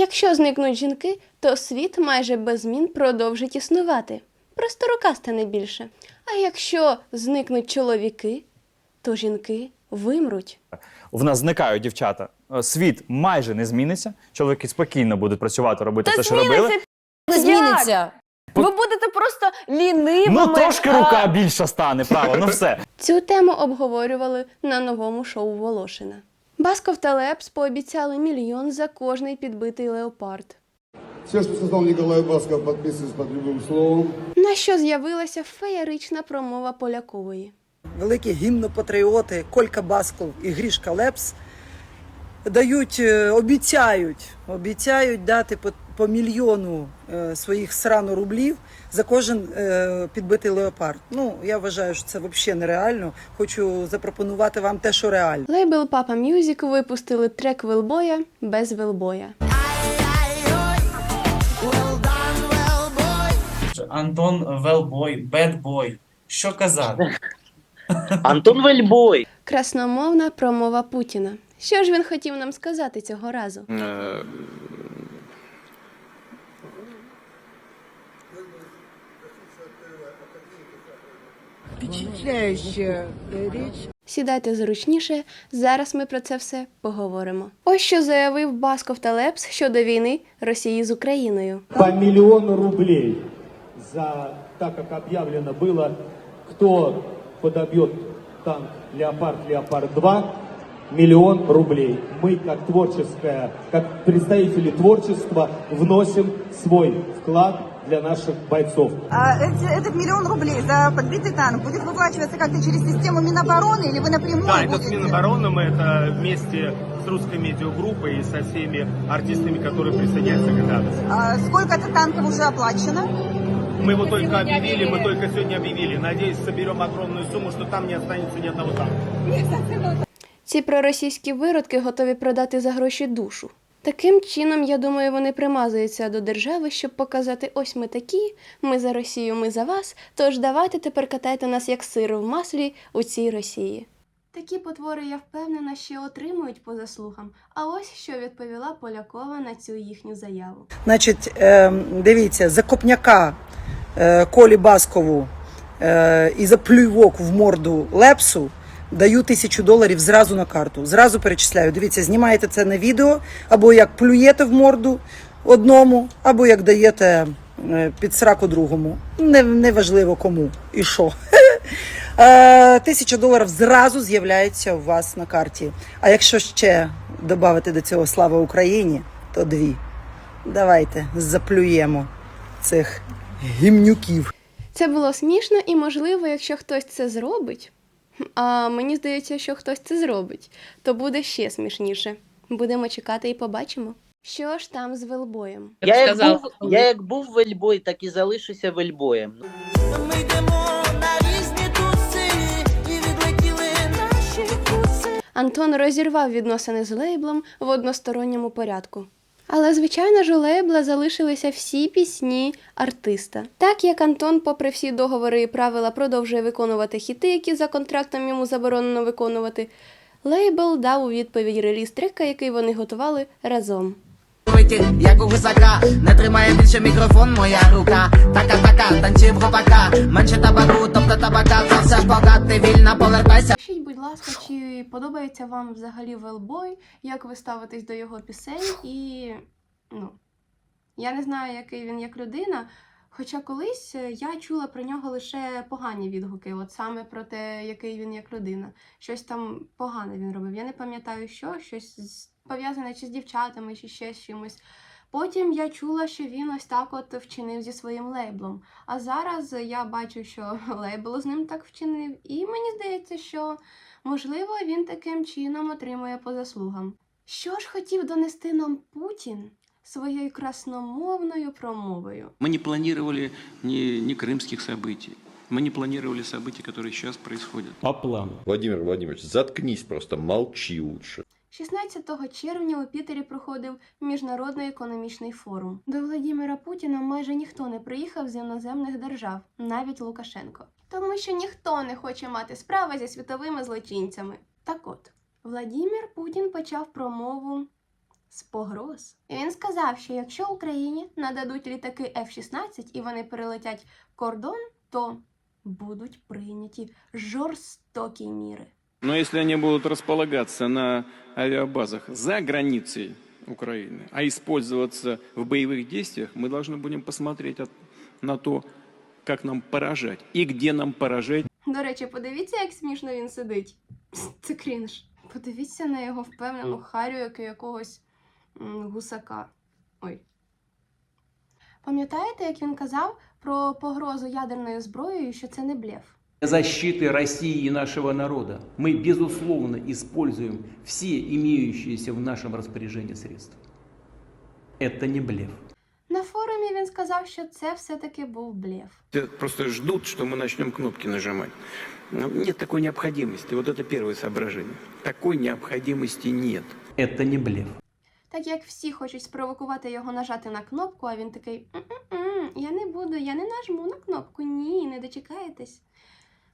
Якщо зникнуть жінки, то світ майже без змін продовжить існувати. Просто рука стане більше. А якщо зникнуть чоловіки, то жінки вимруть. В нас зникають дівчата. Е, Світ майже не зміниться. Чоловіки спокійно будуть працювати, робити все, що робили. Не зміниться. Ви будете просто лінивими. Ну трошки рука більша стане, право, ну все. Цю тему обговорювали на новому шоу Волошина. Басков та Лепс пообіцяли мільйон за кожний підбитий леопард. Все, що создал Ніколай Басков, підписується під любим словом. На що з'явилася феєрична промова Полякової. великі гімнопатріоти Колька Басков і Грішка Лепс дають, е, обіцяють, обіцяють дати по, по мільйону е, своїх срано рублів за кожен е, підбитий леопард. Ну, я вважаю, що це взагалі нереально. Хочу запропонувати вам те, що реально. Лейбл Papa Music випустили трек Велбоя без Велбоя. Антон Велбой, бедбой. Що казати? Антон Вельбой. Красномовна промова Путіна. Що ж він хотів нам сказати цього разу? Сідайте зручніше, зараз ми про це все поговоримо. Ось що заявив Басков та Лепс щодо війни Росії з Україною. по миллиону рублей за, так как объявлено было, кто подобьет танк «Леопард», «Леопард-2», миллион рублей. Мы, как творческая, как представители творчества, вносим свой вклад для наших бойцов. А эти- этот миллион рублей за подбитый танк будет выплачиваться как-то через систему Минобороны или вы напрямую Да, это будете? с Минобороны, мы это вместе с русской медиагруппой и со всеми артистами, которые присоединяются к акции. А сколько-то танков уже оплачено? Мы его только объявили, мы только сегодня объявили. Надеюсь, соберем огромную сумму, что там не останется ни одного танка. Ці проросійські виродки готові продати за гроші душу. Таким чином, я думаю, вони примазуються до держави, щоб показати: ось ми такі, ми за Росію, ми за вас. Тож давайте тепер катайте нас як сир в маслі у цій Росії. Такі потвори, я впевнена, ще отримують по заслугам. А ось що відповіла Полякова на цю їхню заяву. Значить, е, дивіться, за копняка е, Колі Баскову е, і за плювок в морду Лепсу даю тисячу доларів зразу на карту. Зразу перечисляю. Дивіться, знімаєте це на відео, або як плюєте в морду одному, або як даєте е, під сраку другому. Не, неважливо кому і що. Е, Тисяча доларів зразу з'являється у вас на карті. А якщо ще додати до цього слава Україні, то дві. Давайте заплюємо цих гімнюків. Це було смішно і можливо, якщо хтось це зробить. А мені здається, що хтось це зробить, то буде ще смішніше. Будемо чекати і побачимо. Що ж там з велбоєм? Я як, сказав, був, я як був вельбой, так і залишуся вельбоєм. Ми йдемо на різні туси і відлетіли наші куси. Антон розірвав відносини з лейблом в односторонньому порядку. Але, звичайно ж, у лейбла залишилися всі пісні артиста. Так як Антон, попри всі договори і правила, продовжує виконувати хіти, які за контрактом йому заборонено виконувати, лейбл дав у відповідь реліз трека, який вони готували разом. Як у гусака, не тримає більше мікрофон, моя рука. Така-така, танці в гопака, менше табаку, тобто табака, це все пока ти вільна, повертайся. Ласка, чи подобається вам взагалі Велбой, як ви ставитесь до його пісень, і ну, я не знаю, який він як людина. Хоча колись е, я чула про нього лише погані відгуки, от саме про те, який він як людина. Щось там погане він робив. Я не пам'ятаю, що, щось пов'язане чи з дівчатами, чи ще з чимось. Потім я чула, що він ось так от вчинив зі своїм лейблом. А зараз я бачу, що лейбл з ним так вчинив, і мені здається, що можливо він таким чином отримує по заслугам. Що ж хотів донести нам Путін своєю красномовною промовою? Мы не планировали ни, ни крымских событий. Мы не планировали события, которые сейчас происходят. По плану. Владимир Владимирович, заткнись просто, молчи лучше. 16 червня у Пітері проходив міжнародний економічний форум. До Владимира Путіна майже ніхто не приїхав з іноземних держав, навіть Лукашенко, тому що ніхто не хоче мати справи зі світовими злочинцями. Так от, Владимир Путін почав промову з погроз. Він сказав, що якщо Україні нададуть літаки F-16 і вони перелетять кордон, то будуть прийняті жорстокі міри. Но если они будут располагаться на авиабазах за границей Украины, а использоваться в боевых действиях, мы должны будем посмотреть от- на то, как нам поражать и где нам поражать. До речі, подивіться, як смішно він сидить. Це крінж. Подивіться на його впевнену харю, як у якогось м, гусака. Ой. Пам'ятаєте, як він казав про погрозу ядерною зброєю, що це не блеф? Для защиты России и нашего народа мы, безусловно, используем все имеющиеся в нашем распоряжении средства. Это не блеф. На форумі він сказав, що це все-таки був блеф. Просто ждут, что мы начнем кнопки нажимать. Но Нет такой необходимости. Вот это первое соображение. Такой необходимости нет. Это не блеф. Так як всі хочуть спровокувати його нажати на кнопку, а він такий «М-м-м, я не буду, я не нажму на кнопку, ні, не дочекаєтесь.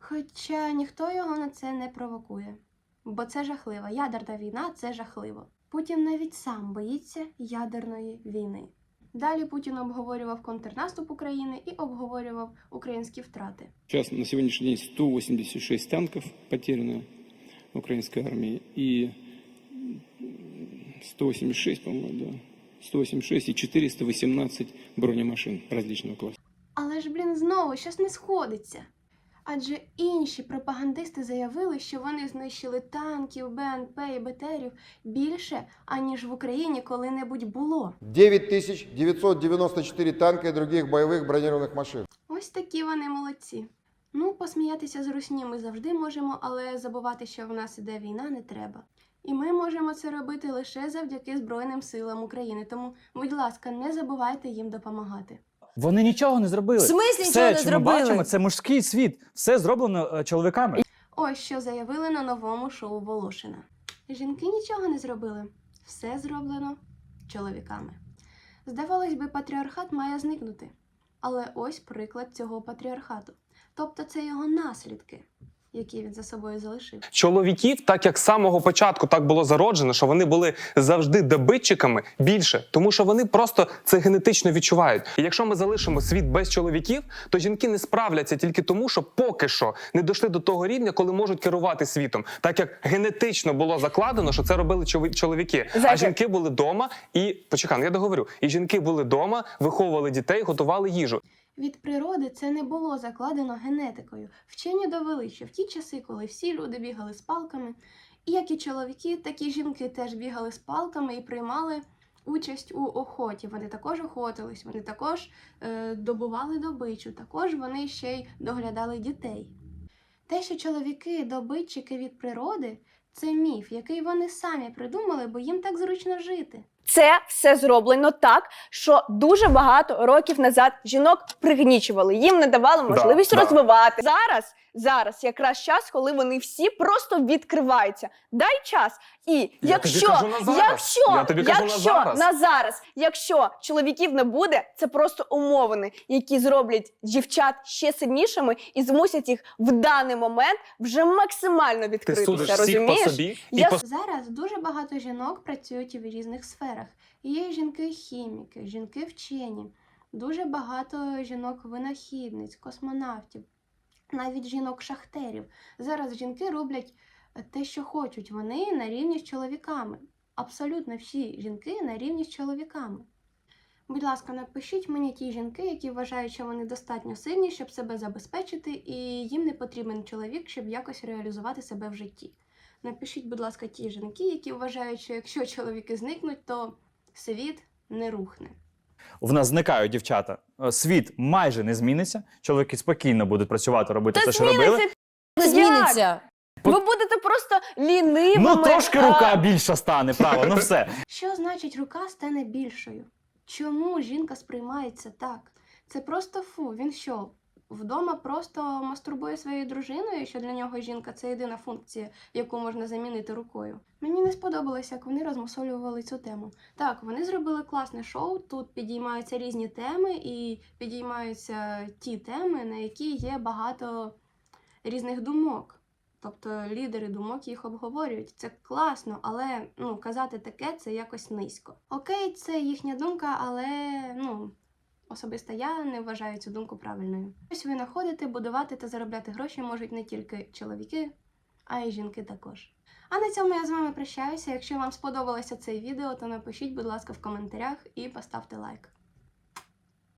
Хоча ніхто його на це не провокує. Бо це жахливо. Ядерна війна це жахливо. Путін навіть сам боїться ядерної війни. Далі Путін обговорював контрнаступ України і обговорював українські втрати. Сейчас на сегодняшний день 186 танков потеряно украинской армии и 186, по-моему, да. 186 и 418 бронемашин различного класса. Але ж, блін, знову щось не сходиться. Адже інші пропагандисти заявили, що вони знищили танків, БНП і БТРів більше, аніж в Україні коли-небудь було. 9994 танка и других боевых бронированных машин. Ось такі вони молодці. Ну, посміятися з русні ми завжди можемо, але забувати, що в нас іде війна, не треба. І ми можемо це робити лише завдяки Збройним силам України. Тому, будь ласка, не забувайте їм допомагати. Вони нічого не зробили. В смислі Все, нічого не що зробили? ми бачимо, це мужський світ. Все зроблено е, чоловіками. Ось що заявили на новому шоу Волошина. Жінки нічого не зробили. Все зроблено чоловіками. Здавалось би, патріархат має зникнути. Але ось приклад цього патріархату. Тобто це його наслідки, які він за собою залишив. Чоловіків, так як з самого початку так було зароджено, що вони були завжди добитчиками більше, тому що вони просто це генетично відчувають. І якщо ми залишимо світ без чоловіків, то жінки не справляться тільки тому, що поки що не дійшли до того рівня, коли можуть керувати світом, так як генетично було закладено, що це робили чоловіки. А жінки були вдома і почекай, ну я договорю. І жінки були вдома, виховували дітей, готували їжу. Від природи це не було закладено генетикою. Вчені довели, що в ті часи, коли всі люди бігали з палками, і як і чоловіки, так і жінки теж бігали з палками і приймали участь у охоті. Вони також охотились, вони також е, добували добичу, також вони ще й доглядали дітей. Те, що чоловіки добитчики від природи, це міф, який вони самі придумали, бо їм так зручно жити. Це все зроблено так, що дуже багато років назад жінок пригнічували, їм не давали можливість да. розвивати. Зараз, зараз якраз час, коли вони всі просто відкриваються. Дай час. І Я якщо, тобі кажу на зараз. якщо, Я тобі кажу на якщо зараз. на зараз, якщо чоловіків не буде, це просто умовини, які зроблять дівчат ще сильнішими і змусять їх в даний момент вже максимально Ти відкритися. розумієш? собі і Я по Зараз дуже багато жінок працюють в різних сферах. Є жінки-хіміки, жінки-вчені, дуже багато жінок-винахідниць, космонавтів, навіть жінок-шахтерів. Зараз жінки роблять е, те, що хочуть. Вони на рівні з чоловіками. Абсолютно всі жінки на рівні з чоловіками. Будь ласка, напишіть мені ті жінки, які вважають, що вони достатньо сильні, щоб себе забезпечити, і їм не потрібен чоловік, щоб якось реалізувати себе в житті. Напишіть, будь ласка, ті жінки, які вважають, що якщо чоловіки зникнуть, то світ не рухне. В нас зникають дівчата. Е, Світ майже не зміниться. Чоловіки спокійно будуть працювати, робити Та те, що робили. Не зміниться. Ви будете просто лінивими. Ну трошки рука більша стане, право, ну все. Що значить рука стане більшою? Чому жінка сприймається так? Це просто фу. Він що? Вдома просто мастурбує своєю дружиною, що для нього жінка це єдина функція, яку можна замінити рукою. Мені не сподобалося, як вони розмусолювали цю тему. Так, вони зробили класне шоу. Тут підіймаються різні теми і підіймаються ті теми, на які є багато різних думок. Тобто лідери думок їх обговорюють. Це класно, але ну казати таке це якось низько. Окей, це їхня думка, але ну. Особисто я не вважаю цю думку правильною. Ось ви знаходите, будувати та заробляти гроші можуть не тільки чоловіки, а й жінки також. А на цьому я з вами прощаюся. Якщо вам сподобалося це відео, то напишіть, будь ласка, в коментарях і поставте лайк.